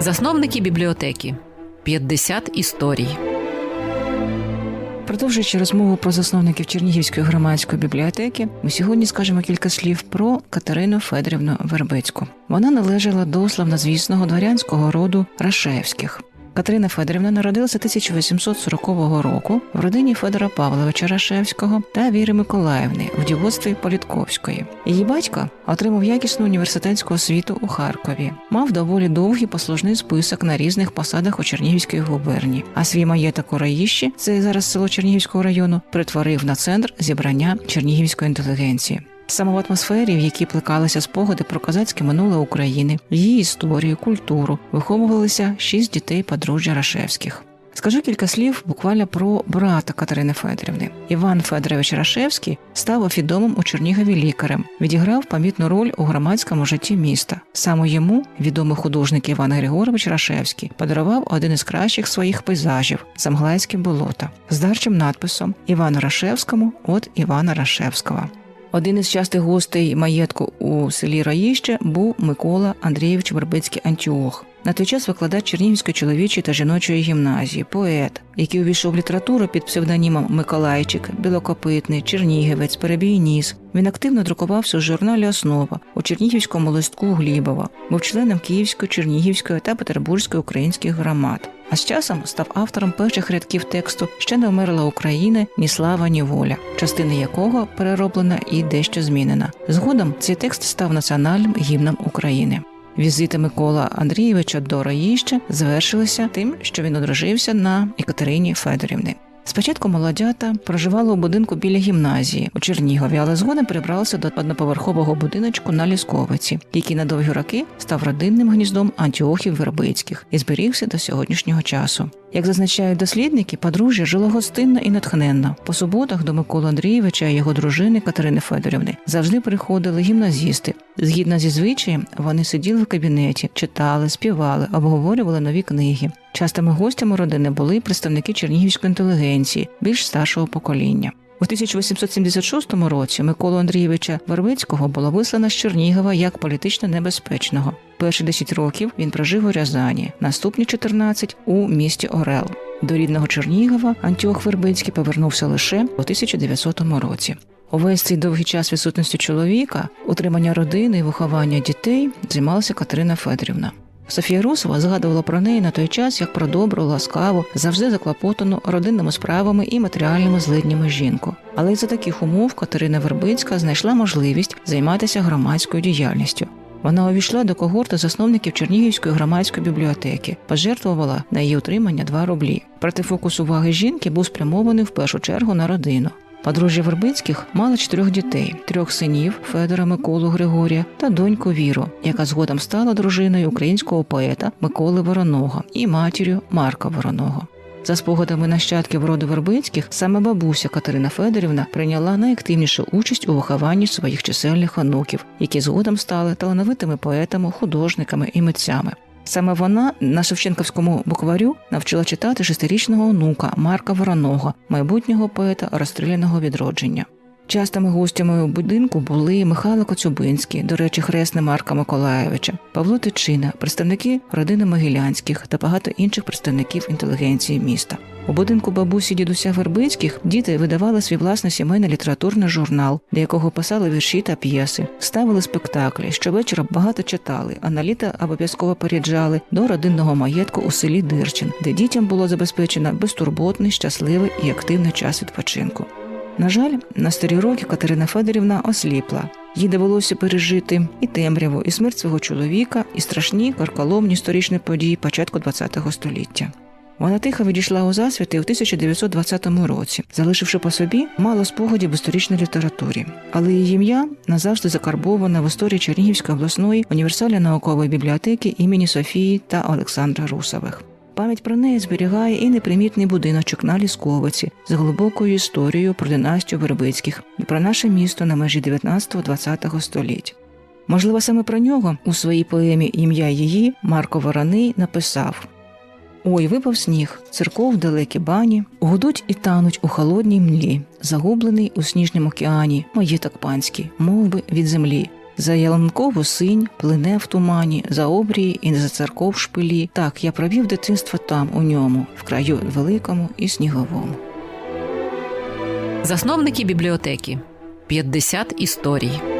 Засновники бібліотеки 50 історій. Продовжуючи розмову про засновників Чернігівської громадської бібліотеки, ми сьогодні скажемо кілька слів про Катерину Федорівну Вербицьку. Вона належала до славнозвісного дворянського роду Рашевських. Катерина Федорівна народилася 1840 року в родині Федора Павловича Рашевського та Віри Миколаївни в дівоцтві Політковської. Її батько отримав якісну університетську освіту у Харкові, мав доволі довгий послужний список на різних посадах у Чернігівській губернії, а свій маєток у Раїщі, це зараз село Чернігівського району, перетворив на центр зібрання чернігівської інтелігенції. Саме в атмосфері, в якій плекалися спогади про козацьке минуле України, її історію, культуру, виховувалися шість дітей подружжя Рашевських. Скажу кілька слів буквально про брата Катерини Федорівни. Іван Федорович Рашевський став відомим у Чернігові лікарем, відіграв помітну роль у громадському житті міста. Саме йому відомий художник Іван Григорович Рашевський подарував один із кращих своїх пейзажів Замглайське болото з дарчим надписом Івану Рашевському от Івана Рашевського. Один із частих гостей маєтку у селі Раїще був Микола Андрійович Вербицький Антіох. На той час викладач Чернігівської чоловічої та жіночої гімназії, поет, який увійшов в літературу під псевдонімом Миколайчик, Білокопитний, Чернігівець, Перебій Ніс. Він активно друкувався у журналі Основа у Чернігівському листку Глібова, був членом Київської, Чернігівської та Петербурзької українських громад. А з часом став автором перших рядків тексту Ще не вмерла України ні слава, ні воля, частина якого перероблена і дещо змінена. Згодом цей текст став національним гімном України. Візити Микола Андрійовича до Раїща завершилися тим, що він одружився на Екатерині Федорівни. Спочатку молодята проживали у будинку біля гімназії у Чернігові, але згодом перебралися до одноповерхового будиночку на Лісковиці, який на довгі роки став родинним гніздом антіохів Вербицьких і зберігся до сьогоднішнього часу. Як зазначають дослідники, подружжя жило гостинно і натхненно. По суботах до Миколи Андрійовича і його дружини Катерини Федорівни завжди приходили гімназісти. Згідно зі звичаєм, вони сиділи в кабінеті, читали, співали, обговорювали нові книги. Частими гостями родини були представники чернігівської інтелігенції, більш старшого покоління. У 1876 році Миколу Андрійовича Вербицького було вислано з Чернігова як політично небезпечного. Перші 10 років він прожив у Рязані, наступні 14 – у місті Орел. До рідного Чернігова Антіох Вербицький повернувся лише у 1900 році. Увесь цей довгий час відсутності чоловіка, утримання родини і виховання дітей займалася Катерина Федорівна. Софія Русова згадувала про неї на той час як про добру, ласкаву, завжди заклопотану родинними справами і матеріальними злиднями жінку. Але й за таких умов Катерина Вербицька знайшла можливість займатися громадською діяльністю. Вона увійшла до когорти засновників Чернігівської громадської бібліотеки, пожертвувала на її утримання 2 рублі. Проте фокус уваги жінки був спрямований в першу чергу на родину. Подружжя Вербицьких мало чотирьох дітей: трьох синів Федора Миколу Григорія та доньку Віру, яка згодом стала дружиною українського поета Миколи Вороного і матір'ю Марка Вороного. За спогадами нащадків роду Вербицьких, саме бабуся Катерина Федорівна прийняла найактивнішу участь у вихованні своїх чисельних онуків, які згодом стали талановитими поетами, художниками і митцями. Саме вона на Шевченківському букварю навчила читати шестирічного онука Марка Вороного, майбутнього поета розстріляного відродження. Частими гостями будинку були Михайло Коцюбинський, до речі, хресний Марка Миколаєвича, Павло Тичина, представники родини Могилянських та багато інших представників інтелігенції міста. У будинку бабусі дідуся Вербицьких діти видавали свій власний сімейний літературний журнал, для якого писали вірші та п'єси, ставили спектаклі. Щовечора багато читали, а на літо обов'язково переїжджали до родинного маєтку у селі Дирчин, де дітям було забезпечено безтурботний, щасливий і активний час відпочинку. На жаль, на старі роки Катерина Федорівна осліпла. Їй довелося пережити і темряву, і смерть свого чоловіка, і страшні карколомні історичні події початку ХХ століття. Вона тихо відійшла у засвіти у 1920 році, залишивши по собі мало спогадів в історичній літературі, але її ім'я назавжди закарбоване в історії Чернігівської обласної універсальної наукової бібліотеки імені Софії та Олександра Русових. Пам'ять про неї зберігає і непримітний будиночок на Лісковиці з глибокою історією про династію Вербицьких і про наше місто на межі 19-20 століть. Можливо, саме про нього у своїй поемі Ім'я її Марко Вороний написав Ой, випав сніг, церков далекі бані, гудуть і тануть у холодній млі, загублений у сніжнім океані, маєток панський, мов би від землі. За ялинкову синь, плине в тумані, за обрії і за церков шпилі. Так, я провів дитинство там, у ньому, в краю великому і сніговому. Засновники бібліотеки 50 історій.